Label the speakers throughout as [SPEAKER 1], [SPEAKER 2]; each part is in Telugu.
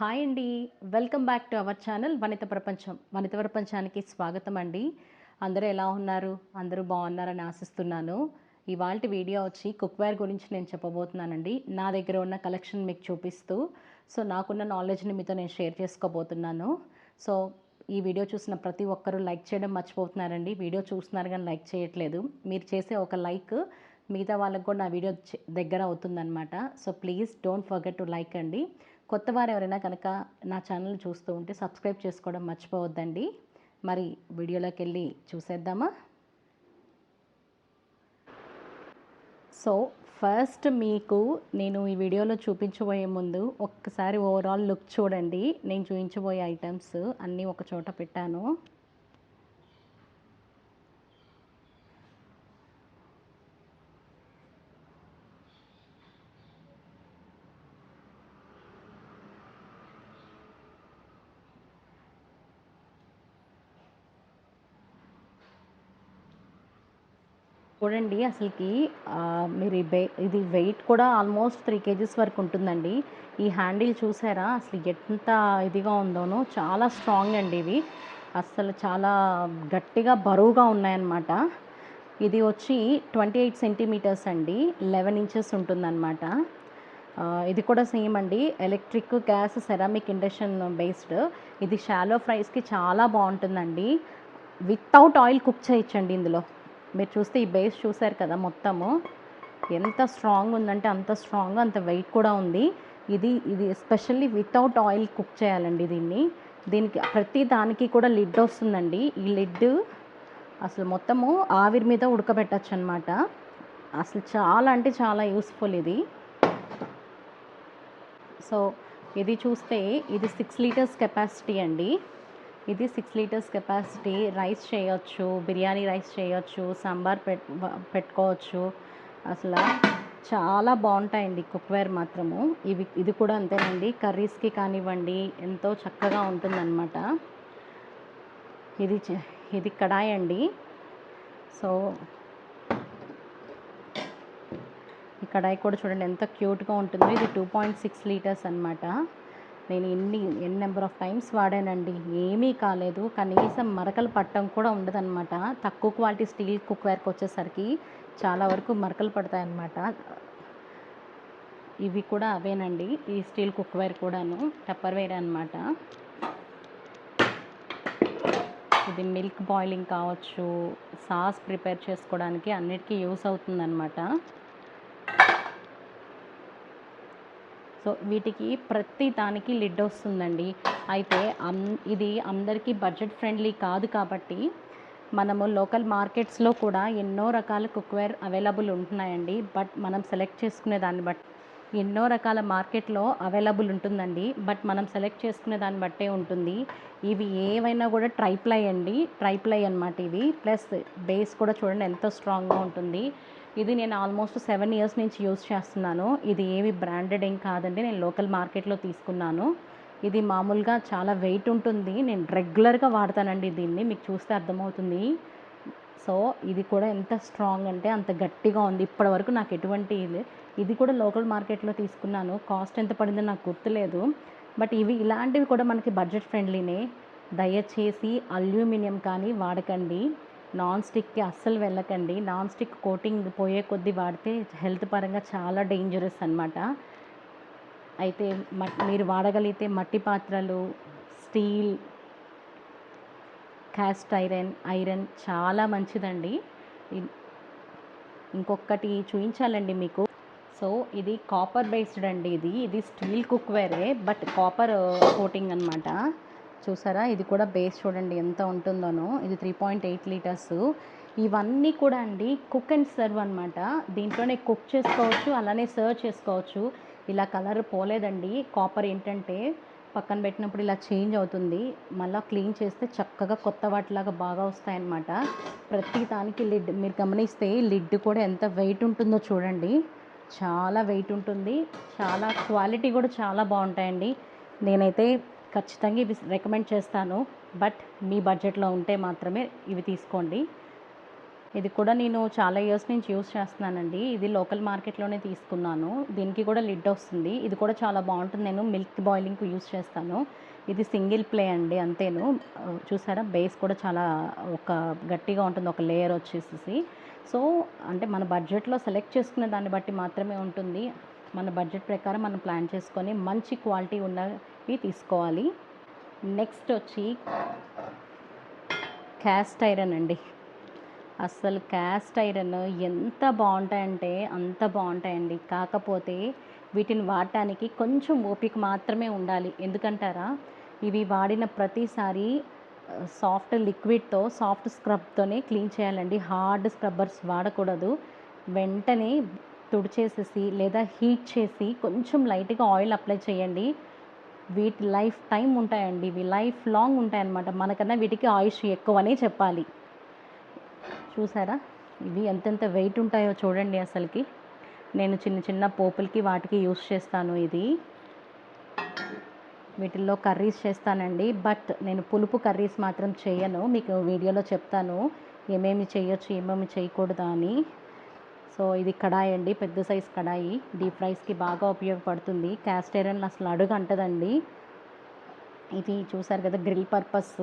[SPEAKER 1] హాయ్ అండి. Welcome back to our channel Vanitha Prapancham. Vanitha ప్రపంచానికి స్వాగతం అండి. అందరూ ఎలా ఉన్నారు? అందరూ బాగున్నారని ఆశిస్తున్నాను. ఇవాళ వీడియో వచ్చి కుక్వేర్ గురించి నేను చెప్పబోతున్నానండి. నా దగ్గర ఉన్న కలెక్షన్ మీకు చూపిస్తూ సో నాకున్న నాలెడ్జ్ని మీతో నేను షేర్ చేసుకోబోతున్నాను. సో ఈ వీడియో చూసిన ప్రతి ఒక్కరూ లైక్ చేయడం మర్చిపోతున్నారండి. వీడియో చూస్తున్నారు కానీ లైక్ చేయట్లేదు. మీరు చేసే ఒక లైక్ మిగతా వాళ్ళకు కూడా నా వీడియో దగ్గర అవుతుందన్నమాట. So please don't forget to like అండి. కొత్త వారు ఎవరైనా కనుక నా ఛానల్ చూస్తూ ఉంటే సబ్స్క్రైబ్ చేసుకోవడం మర్చిపోవద్దండి. మరి వీడియోలోకి వెళ్ళి చూసేద్దామా? సో ఫస్ట్ మీకు నేను ఈ వీడియోలో చూపించబోయే ముందు ఒక్కసారి ఓవరాల్ లుక్ చూడండి. నేను చూపించబోయే ఐటమ్స్ అన్నీ ఒక చోట పెట్టాను. చూడండి అసలుకి మీరు ఇది వెయిట్ కూడా ఆల్మోస్ట్ త్రీ కేజీస్ వరకు ఉంటుందండి. ఈ హ్యాండిల్ చూసారా? అసలు ఎంత ఇదిగా ఉందోనో చాలా స్ట్రాంగ్ అండి ఇవి. అసలు చాలా గట్టిగా బరువుగా ఉన్నాయన్నమాట. ఇది వచ్చి ట్వంటీ ఎయిట్ సెంటీమీటర్స్ అండి లెవెన్ ఇంచెస్ ఉంటుందన్నమాట. ఇది కూడా సేమ్ అండి electric gas ceramic induction based. ఇది షాలో ఫ్రైస్కి చాలా బాగుంటుందండి. వితౌట్ ఆయిల్ కుక్ చేయొచ్చండి ఇందులో. మీరు చూస్తే ఈ బేస్ చూసారు కదా మొత్తము. ఎంత స్ట్రాంగ్ ఉందంటే అంత స్ట్రాంగ్ అంత వెయిట్ కూడా ఉంది. ఇది ఇది ఎస్పెషల్లీ వితౌట్ ఆయిల్ కుక్ చేయాలండి దీన్ని. దీనికి ప్రతి దానికి కూడా లిడ్ వస్తుందండి. ఈ లిడ్ అసలు మొత్తము ఆవిరి మీద ఉడకబెట్టచ్చు అనమాట అసలు చాలా అంటే చాలా యూస్ఫుల్ ఇది. సో ఇది చూస్తే ఇది సిక్స్ లీటర్స్ కెపాసిటీ అండి. ఇది సిక్స్ లీటర్స్ కెపాసిటీ రైస్ చేయొచ్చు బిర్యానీ రైస్ చేయొచ్చు సాంబార్ పెట్ పెట్టుకోవచ్చు. అసలు చాలా బాగుంటాయండి కుక్వేర్ మాత్రము. ఇవి ఇది కూడా అంతేనండి. కర్రీస్కి కానివ్వండి ఎంతో చక్కగా ఉంటుందన్నమాట. ఇది ఇది కడాయి అండి. సో ఈ కడాయి కూడా చూడండి ఎంత క్యూట్గా ఉంటుందో. ఇది టూ పాయింట్ సిక్స్ లీటర్స్ అనమాట నేను ఎన్ని ఎన్ని నెంబర్ ఆఫ్ టైమ్స్ వాడానండి. ఏమీ కాలేదు. కనీసం మరకలు పట్టడం కూడా ఉండదన్నమాట. తక్కువ క్వాలిటీ స్టీల్ కుక్వేర్కి వచ్చేసరికి చాలా వరకు మరకలు పడతాయన్నమాట. ఇవి కూడా అవేనండి. ఈ స్టీల్ కుక్వేర్ కూడాను టప్పర్వేర్ అనమాట ఇది మిల్క్ బాయిలింగ్ కావచ్చు. సాస్ ప్రిపేర్ చేసుకోవడానికి అన్నిటికీ యూస్ అవుతుందన్నమాట. సో వీటికి ప్రతి దానికి లిడ్ వస్తుందండి. అయితే ఇది అందరికీ బడ్జెట్ ఫ్రెండ్లీ కాదు కాబట్టి మనము లోకల్ మార్కెట్స్లో కూడా ఎన్నో రకాల కుక్వేర్ అవైలబుల్ ఉంటున్నాయండి. బట్ మనం సెలెక్ట్ చేసుకునే దాన్ని బట్టి ఎన్నో రకాల మార్కెట్లో అవైలబుల్ ఉంటుందండి. బట్ మనం సెలెక్ట్ చేసుకునే దాన్ని బట్టే ఉంటుంది. ఇవి ఏవైనా కూడా ట్రైప్లై అండి. ట్రైప్లై అన్నమాట ఇవి. ప్లస్ బేస్ కూడా చూడండి ఎంత స్ట్రాంగ్గా ఉంటుంది. ఇది నేను ఆల్మోస్ట్ సెవెన్ ఇయర్స్ నుంచి యూజ్ చేస్తున్నాను. ఇది ఏవి బ్రాండెడ్ ఏం కాదండి. నేను లోకల్ మార్కెట్లో తీసుకున్నాను. ఇది మామూలుగా చాలా వెయిట్ ఉంటుంది. నేను రెగ్యులర్గా వాడతానండి దీన్ని. మీకు చూస్తే అర్థమవుతుంది. సో ఇది కూడా ఎంత స్ట్రాంగ్ అంటే అంత గట్టిగా ఉంది. ఇప్పటివరకు నాకు ఎటువంటి ఇది కూడా లోకల్ మార్కెట్లో తీసుకున్నాను. కాస్ట్ ఎంత పడిందో నాకు గుర్తులేదు. బట్ ఇవి ఇలాంటివి కూడా మనకి బడ్జెట్ ఫ్రెండ్లీనే. దయచేసి అల్యూమినియం కానీ వాడకండి. నాన్ స్టిక్కి అస్సలు వెళ్ళకండి. నాన్ స్టిక్ కోటింగ్ పోయే కొద్దీ వాడితే హెల్త్ పరంగా చాలా డేంజరస్ అన్నమాట. అయితే మట్ మీరు వాడగలిగితే మట్టి పాత్రలు స్టీల్ క్యాస్ట్ ఐరన్ ఐరన్ చాలా మంచిదండి. ఇంకొకటి చూపించాలండి మీకు. సో ఇది కాపర్ బేస్డ్ అండి ఇది. ఇది స్టీల్ కుక్వేరే బట్ కాపర్ కోటింగ్ అనమాట చూసారా? ఇది కూడా బేస్ చూడండి ఎంత ఉంటుందోనో. ఇది త్రీ పాయింట్ ఎయిట్ లీటర్స్ ఇవన్నీ కూడా అండి కుక్ అండ్ సర్వ్ అనమాట దీంట్లోనే కుక్ చేసుకోవచ్చు అలానే సర్వ్ చేసుకోవచ్చు. ఇలా కలర్ పోలేదండి. కాపర్ ఏంటంటే పక్కన పెట్టినప్పుడు ఇలా చేంజ్ అవుతుంది. మళ్ళీ క్లీన్ చేస్తే చక్కగా కొత్త వాటిలాగా బాగా వస్తాయన్నమాట. ప్రతి దానికి లిడ్ మీరు గమనిస్తే లిడ్ కూడా ఎంత వెయిట్ ఉంటుందో చూడండి. చాలా వెయిట్ ఉంటుంది. చాలా క్వాలిటీ కూడా చాలా బాగుంటాయండి. నేనైతే ఖచ్చితంగా ఇవి రికమెండ్ చేస్తాను. బట్ మీ బడ్జెట్లో ఉంటే మాత్రమే ఇవి తీసుకోండి. ఇది కూడా నేను చాలా ఇయర్స్ నుంచి యూస్ చేస్తున్నానండి. ఇది లోకల్ మార్కెట్లోనే తీసుకున్నాను. దీనికి కూడా లిడ్ వస్తుంది. ఇది కూడా చాలా బాగుంటుంది. నేను మిల్క్ బాయిలింగ్కి యూస్ చేస్తాను. ఇది సింగిల్ ప్లే అండి అంతేను. చూసారా? బేస్ కూడా చాలా ఒక గట్టిగా ఉంటుంది. ఒక లేయర్ వచ్చేసేసి. సో అంటే మన బడ్జెట్లో సెలెక్ట్ చేసుకునే దాన్ని బట్టి మాత్రమే ఉంటుంది. మన బడ్జెట్ ప్రకారం మనం ప్లాన్ చేసుకొని మంచి క్వాలిటీ ఉన్నవి తీసుకోవాలి. నెక్స్ట్ వచ్చి క్యాస్ట్ ఐరన్ అండి. అస్సలు క్యాస్ట్ ఐరన్ ఎంత బాగుంటాయంటే అంత బాగుంటాయండి. కాకపోతే వీటిని వాడటానికి కొంచెం ఓపిక మాత్రమే ఉండాలి. ఎందుకంటారా? ఇవి వాడిన ప్రతిసారి సాఫ్ట్ లిక్విడ్తో సాఫ్ట్ స్క్రబ్తోనే క్లీన్ చేయాలండి. హార్డ్ స్క్రబ్బర్స్ వాడకూడదు. వెంటనే తుడిచేసేసి లేదా హీట్ చేసి కొంచెం లైట్గా ఆయిల్ అప్లై చేయండి. వీటి లైఫ్ టైం ఉంటాయండి. ఇవి లైఫ్ లాంగ్ ఉంటాయన్నమాట. మనకన్నా వీటికి ఆయుష్ ఎక్కువనే చెప్పాలి. చూసారా? ఇవి ఎంతెంత వెయిట్ ఉంటాయో చూడండి అసలుకి. నేను చిన్న చిన్న పోపులకి వాటికి యూస్ చేస్తాను ఇది. వీటిల్లో కర్రీస్ చేస్తానండి. బట్ నేను పులుపు కర్రీస్ మాత్రం చేయను. మీకు వీడియోలో చెప్తాను. ఏమేమి చేయొచ్చు ఏమేమి చేయకూడదు అని. సో ఇది కడాయి అండి. పెద్ద సైజ్ కడాయి. డీప్ ఫ్రైస్కి బాగా ఉపయోగపడుతుంది. క్యాస్ట్ ఐరన్ అసలు అడుగు అంటదండి. ఇది చూసారు కదా గ్రిల్ పర్పస్.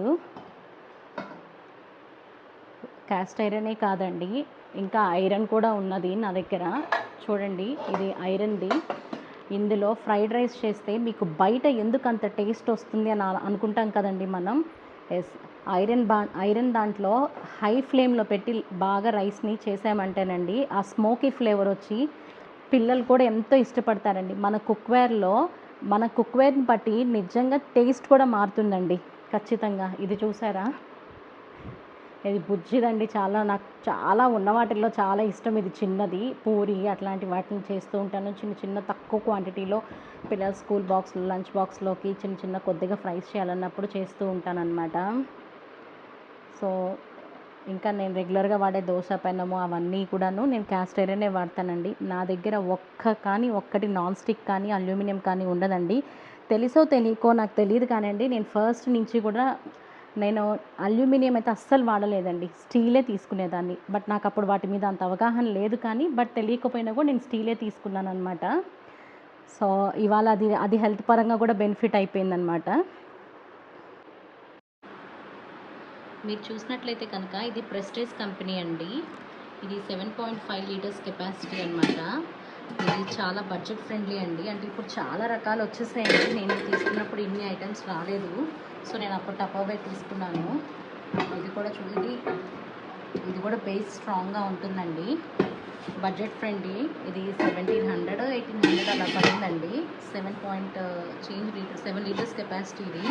[SPEAKER 1] క్యాస్ట్ ఐరనే కాదండి. ఇంకా ఐరన్ కూడా ఉన్నది నా దగ్గర. చూడండి ఇది ఐరన్ది. ఇందులో ఫ్రైడ్ రైస్ చేస్తే మీకు బయట ఎందుకు అంత టేస్ట్ వస్తుంది అని అనుకుంటాం కదండి మనం. ఎస్ ఐరన్ బా ఐరన్ దాంట్లో హై ఫ్లేమ్లో పెట్టి బాగా రైస్ని చేసామంటేనండి ఆ స్మోకీ ఫ్లేవర్ వచ్చి పిల్లలు కూడా ఎంతో ఇష్టపడతారండి. మన కుక్వేర్లో మన కుక్వేర్ని బట్టి నిజంగా టేస్ట్ కూడా మారుతుందండి. ఖచ్చితంగా. ఇది చూసారా? ఇది బుజ్జిదండి చాలా నాకు చాలా ఉన్న వాటిల్లో చాలా ఇష్టం ఇది చిన్నది. పూరి అట్లాంటి వాటిని చేస్తూ ఉంటాను. చిన్న చిన్న తక్కువ క్వాంటిటీలో పిల్లల స్కూల్ బాక్స్ లంచ్ బాక్స్లోకి చిన్న చిన్న కొద్దిగా ఫ్రైస్ చేయాలన్నప్పుడు చేస్తూ ఉంటాను అనమాట సో ఇంకా నేను రెగ్యులర్గా వాడే దోశ పెనము అవన్నీ కూడాను నేను క్యాస్ట్ ఐరనే వాడతానండి. నా దగ్గర ఒక్క కానీ ఒక్కటి నాన్ స్టిక్ కానీ అల్యూమినియం కానీ ఉండదండి. తెలుసో తెలియకో నాకు తెలియదు కానండి. నేను ఫస్ట్ నుంచి కూడా నేను అల్యూమినియం అయితే అస్సలు వాడలేదండి. స్టీలే తీసుకునేదాన్ని. బట్ నాకు అప్పుడు వాటి మీద అంత అవగాహన లేదు కానీ బట్ తెలియకపోయినా కూడా నేను స్టీలే తీసుకున్నాను అనమాట సో ఇవాళ అది అది హెల్త్ పరంగా కూడా బెనిఫిట్ అయిపోయిందనమాట మీరు చూసినట్లయితే కనుక ఇది ప్రెస్టేజ్ కంపెనీ అండి. ఇది seven point five litres capacity అనమాట ఇది చాలా బడ్జెట్ ఫ్రెండ్లీ అండి. అంటే ఇప్పుడు చాలా రకాలు వచ్చేసాయండి. నేను తీసుకున్నప్పుడు ఇన్ని ఐటమ్స్ రాలేదు. సో నేను అప్పుడు టపావే తీసుకున్నాను. ఇది కూడా చూడండి. ఇది కూడా బేస్ స్ట్రాంగ్గా ఉంటుందండి. బడ్జెట్ ఫ్రెండ్లీ ఇది సెవెంటీన్ హండ్రెడ్ ఎయిటీన్ హండ్రెడ్ అలా పడిందండి. Seven point change litre seven litres capacity ఇది.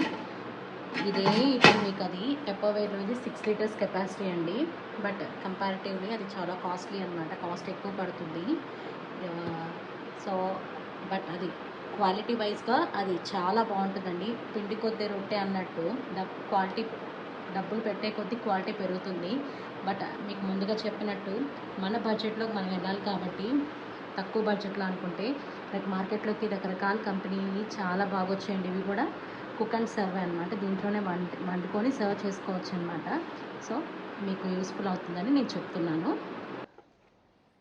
[SPEAKER 1] ఇదే ఇప్పుడు మీకు అది టెపోవేర్లో ఇది సిక్స్ లీటర్స్ కెపాసిటీ అండి. బట్ కంపారిటివ్లీ అది చాలా కాస్ట్లీ అనమాట కాస్ట్ ఎక్కువ పడుతుంది. Uh, సో బట్ అది క్వాలిటీ వైజ్గా అది చాలా బాగుంటుందండి. పిండి కొద్ది రొట్టె అన్నట్టు డబ్ క్వాలిటీ డబ్బులు పెట్టే కొద్దీ క్వాలిటీ పెరుగుతుంది. బట్ మీకు ముందుగా చెప్పినట్టు మన బడ్జెట్లో మనం వెళ్ళాలి కాబట్టి తక్కువ బడ్జెట్లో అనుకుంటే రేపు మార్కెట్లోకి రకరకాల కంపెనీవి చాలా బాగా వచ్చాయండి ఇవి కూడా కుక్ అండ్ సర్వ్ అనమాట దీంట్లోనే వంట వండుకొని సర్వ్ చేసుకోవచ్చు అనమాట సో మీకు యూస్ఫుల్ అవుతుందని నేను చెప్తున్నాను.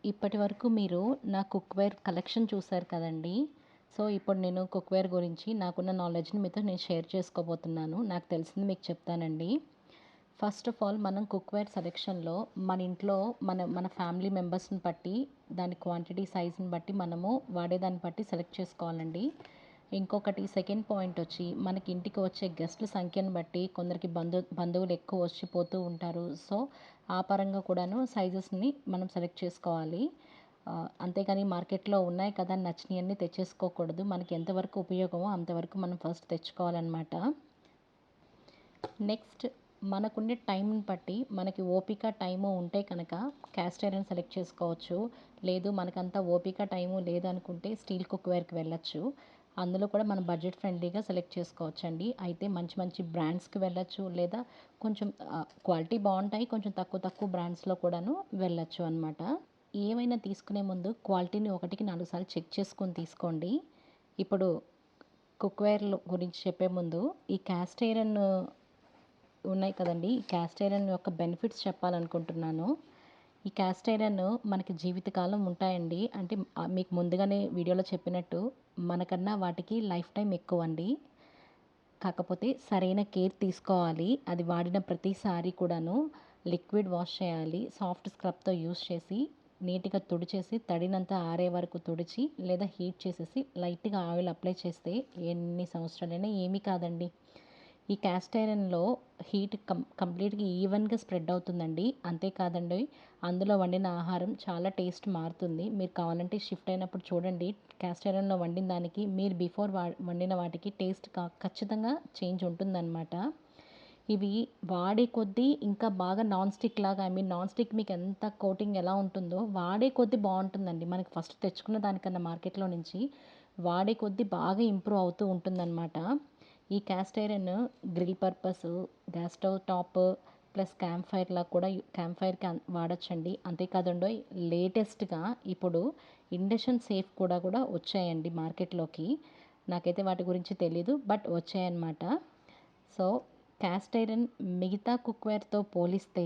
[SPEAKER 1] ఇప్పటి వరకు మీరు నా కుక్వేర్ కలెక్షన్ చూశారు కదండీ. సో ఇప్పుడు నేను కుక్వేర్ గురించి నాకున్న నాలెడ్జ్ని మీతో నేను షేర్ చేసుకోబోతున్నాను. నాకు తెలిసింది మీకు చెప్తానండి. ఫస్ట్ ఆఫ్ ఆల్ మనం కుక్వేర్ సెలెక్షన్లో మన ఇంట్లో మన మన ఫ్యామిలీ మెంబర్స్ని బట్టి దాని క్వాంటిటీ సైజ్ని బట్టి మనము వాడేదాన్ని బట్టి సెలెక్ట్ చేసుకోవాలండి. ఇంకొకటి సెకండ్ పాయింట్ వచ్చి మనకి ఇంటికి వచ్చే గెస్ట్ల సంఖ్యను బట్టి కొందరికి బంధు బంధువులు ఎక్కువ వచ్చిపోతూ ఉంటారు. సో ఆ పరంగా కూడాను సైజెస్ని మనం సెలెక్ట్ చేసుకోవాలి. ఆ, అంతేగాని మార్కెట్లో ఉన్నాయి కదా నచ్చినవన్నీ తెచ్చేసుకోకూడదు. మనకి ఎంతవరకు ఉపయోగమో అంతవరకు మనం ఫస్ట్ తెచ్చుకోవాలన్నమాట. నెక్స్ట్ మనకుండే టైంని బట్టి మనకి ఓపిక టైము ఉంటే కనుక క్యాస్ట్ ఐరన్ సెలెక్ట్ చేసుకోవచ్చు. లేదు మనకంత ఓపిక టైము లేదనుకుంటే స్టీల్ కుక్వేర్కి వెళ్ళొచ్చు. అందులో కూడా మనం బడ్జెట్ ఫ్రెండ్లీగా సెలెక్ట్ చేసుకోవచ్చండి. అయితే మంచి మంచి బ్రాండ్స్కి వెళ్ళొచ్చు. లేదా కొంచెం క్వాలిటీ బాగుంటాయి కొంచెం తక్కువ తక్కువ బ్రాండ్స్లో కూడాను వెళ్ళొచ్చు అనమాట ఏమైనా తీసుకునే ముందు క్వాలిటీని ఒకటికి నాలుగు సార్లు చెక్ చేసుకొని తీసుకోండి. ఇప్పుడు కుక్వేర్ గురించి చెప్పే ముందు ఈ క్యాస్ట్ ఐరన్ ఉన్నాయి కదండి ఈ క్యాస్ట్ ఐరన్ యొక్క బెనిఫిట్స్ చెప్పాలనుకుంటున్నాను. ఈ క్యాస్ట్ ఐరన్ మనకి జీవితకాలం ఉంటాయండి. అంటే మీకు ముందుగానే వీడియోలో చెప్పినట్టు మనకన్నా వాటికి లైఫ్ టైం ఎక్కువ అండి కాకపోతే సరైన కేర్ తీసుకోవాలి. అది వాడిన ప్రతిసారి కూడాను లిక్విడ్ వాష్ చేయాలి. సాఫ్ట్ స్క్రబ్తో యూస్ చేసి నీట్గా తుడిచేసి తడినంత ఆరే వరకు తుడిచి లేదా హీట్ చేసేసి లైట్గా ఆయిల్ అప్లై చేస్తే ఎన్ని సంవత్సరాలైనా ఏమీ కాదండి. ఈ క్యాస్ట్ ఐరన్లో హీట్ కం కంప్లీట్గా ఈవెన్గా స్ప్రెడ్ అవుతుందండి. అంతేకాదండి అందులో వండిన ఆహారం చాలా టేస్ట్ మారుతుంది. మీరు కావాలంటే షిఫ్ట్ అయినప్పుడు చూడండి. క్యాస్ట్ ఐరన్లో వండిన దానికి మీరు బిఫోర్ వా వండిన వాటికి టేస్ట్ ఖచ్చితంగా చేంజ్ ఉంటుందన్నమాట. ఇవి వాడే కొద్దీ ఇంకా బాగా నాన్ స్టిక్ లాగా ఐ మీన్ నాన్ స్టిక్ మీకు ఎంత కోటింగ్ ఎలా ఉంటుందో వాడే కొద్దీ బాగుంటుందండి. మనకి ఫస్ట్ తెచ్చుకున్న దానికన్నా మార్కెట్లో నుంచి వాడే కొద్దీ బాగా ఇంప్రూవ్ అవుతూ ఉంటుందన్నమాట. ఈ cast iron grill purpose gas stove top plus camp ఫైర్లా కూడా క్యాంప్ ఫైర్కి వాడచ్చండి. అంతేకాదండో లేటెస్ట్గా ఇప్పుడు ఇండక్షన్ సేఫ్ కూడా కూడా వచ్చాయండి మార్కెట్లోకి నాకైతే వాటి గురించి తెలీదు బట్ వచ్చాయన్నమాట. సో క్యాస్ట్ ఐరన్ మిగతా కుక్వేర్తో పోలిస్తే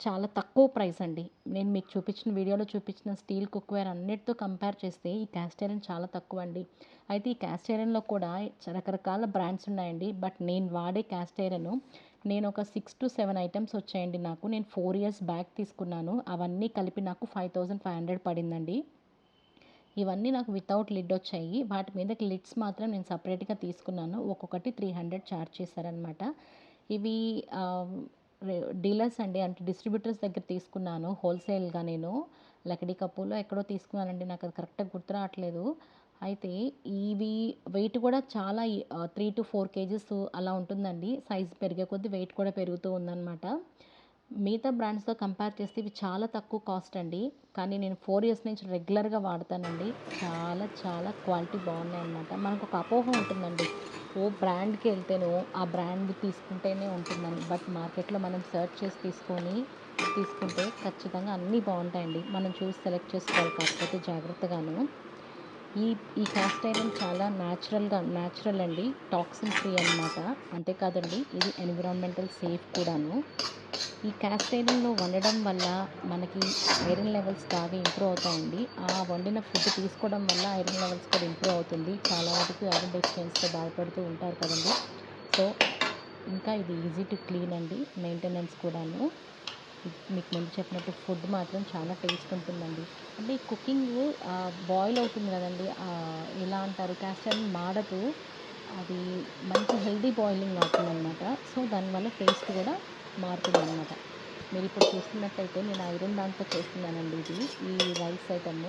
[SPEAKER 1] చాలా తక్కువ ప్రైస్ అండి. నేను మీకు చూపించిన వీడియోలో చూపించిన స్టీల్ కుక్వేర్ అన్నిటితో కంపేర్ చేస్తే ఈ క్యాస్ట్ ఐరన్ చాలా తక్కువ అండి అయితే ఈ క్యాస్ట్ ఐరన్లో కూడా రకరకాల బ్రాండ్స్ ఉన్నాయండి. బట్ నేను వాడే క్యాస్ట్ ఐరన్ నేను ఒక సిక్స్ టు సెవెన్ ఐటమ్స్ వచ్చాయండి నాకు. నేను ఫోర్ ఇయర్స్ బ్యాక్ తీసుకున్నాను. అవన్నీ కలిపి నాకు ఫైవ్ థౌజండ్ ఫైవ్ హండ్రెడ్ పడిందండి. ఇవన్నీ నాకు వితౌట్ లిడ్ వచ్చాయి. వాటి మీదకి లిడ్స్ మాత్రం నేను సపరేట్గా తీసుకున్నాను. ఒక్కొక్కటి త్రీ హండ్రెడ్ ఛార్జ్ చేశారనమాట ఇవి డీలర్స్ అండి అంటే డిస్ట్రిబ్యూటర్స్ దగ్గర తీసుకున్నాను. హోల్సేల్గా నేను. లకడీ కప్పులో ఎక్కడో తీసుకున్నానండి. నాకు అది కరెక్ట్గా గుర్తు రావట్లేదు. అయితే ఇవి వెయిట్ కూడా చాలా త్రీ టు ఫోర్ కేజీస్ అలా ఉంటుందండి. సైజ్ పెరిగే కొద్దీ వెయిట్ కూడా పెరుగుతూ ఉందన్నమాట. మిగతా బ్రాండ్స్తో కంపేర్ చేస్తే ఇవి చాలా తక్కువ కాస్ట్ అండి. కానీ నేను ఫోర్ ఇయర్స్ నుంచి రెగ్యులర్గా వాడతానండి. చాలా చాలా క్వాలిటీ బాగున్నాయి అన్నమాట మనకు ఒక అపోహ ఉంటుందండి. ఓ బ్రాండ్కి వెళ్తేనో ఆ బ్రాండ్ తీసుకుంటేనే ఉంటుందని. బట్ మార్కెట్లో మనం సెర్చ్ చేసి తీసుకొని తీసుకుంటే ఖచ్చితంగా అన్నీ బాగుంటాయండి. మనం చూసి సెలెక్ట్ చేసుకోవాలి. కాకపోతే జాగ్రత్తగాను. ఈ ఈ కాస్ట్ ఐరన్ చాలా న్యాచురల్గా న్యాచురల్ అండి. టాక్సిన్ ఫ్రీ అనమాట అంతేకాదండి ఇది ఎన్విరాన్మెంటల్ సేఫ్ కూడాను. ఈ క్యాస్ట్ ఐరన్లో వండడం వల్ల మనకి ఐరన్ లెవెల్స్ బాగా ఇంప్రూవ్ అవుతాయండి. ఆ వండిన ఫుడ్ తీసుకోవడం వల్ల ఐరన్ లెవెల్స్ కూడా ఇంప్రూవ్ అవుతుంది. చాలా వరకు ఐరన్ డెఫిషియన్స్తో బాధపడుతూ ఉంటారు కదండి. సో ఇంకా ఇది ఈజీ టు క్లీన్ అండి మెయింటెనెన్స్ కూడాను. మీకు ముందు చెప్పినట్టు ఫుడ్ మాత్రం చాలా టేస్ట్ ఉంటుందండి. అంటే ఈ కుకింగ్ బాయిల్ అవుతుంది కదండి. ఎలా అంటారు? క్యాస్టర్ మాడదు. అది మంచి హెల్దీ బాయిలింగ్ అవుతుందన్నమాట. సో దానివల్ల టేస్ట్ కూడా మారుతుందన్నమాట. మీరు ఇప్పుడు చూస్తున్నట్టయితే నేను ఐరన్ దాంట్లో చేస్తున్నానండి ఇది. ఈ రైస్ ఐటమ్.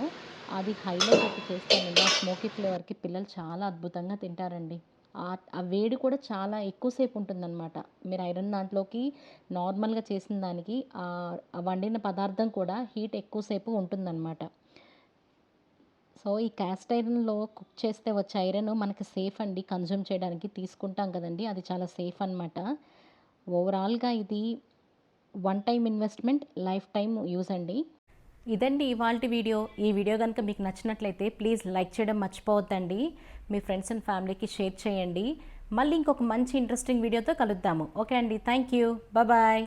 [SPEAKER 1] అది హైలో పెట్టి చేస్తానండి ఆ స్మోకీ ఫ్లేవర్కి పిల్లలు చాలా అద్భుతంగా తింటారండి. ఆ- వేడి కూడా చాలా ఎక్కువసేపు ఉంటుందన్నమాట. మీరు ఐరన్ దాంట్లోకి నార్మల్గా చేసిన దానికి ఆ వండిన పదార్థం కూడా హీట్ ఎక్కువసేపు ఉంటుందన్నమాట. సో ఈ క్యాస్ట్ ఐరన్లో కుక్ చేస్తే వచ్చే ఐరన్ మనకి సేఫ్ అండి. కన్జ్యూమ్ చేయడానికి తీసుకుంటాం కదండి. అది చాలా సేఫ్ అనమాట ఓవరాల్గా ఇది one time investment life time use అండి. ఇదండి ఇవాళ వీడియో. ఈ వీడియో కనుక మీకు నచ్చినట్లయితే ప్లీజ్ లైక్ చేయడం మర్చిపోవద్దండి. మీ ఫ్రెండ్స్ అండ్ ఫ్యామిలీకి షేర్ చేయండి. మళ్ళీ ఇంకొక మంచి ఇంట్రెస్టింగ్ వీడియోతో కలుద్దాము. ఓకే అండి. Thank you bye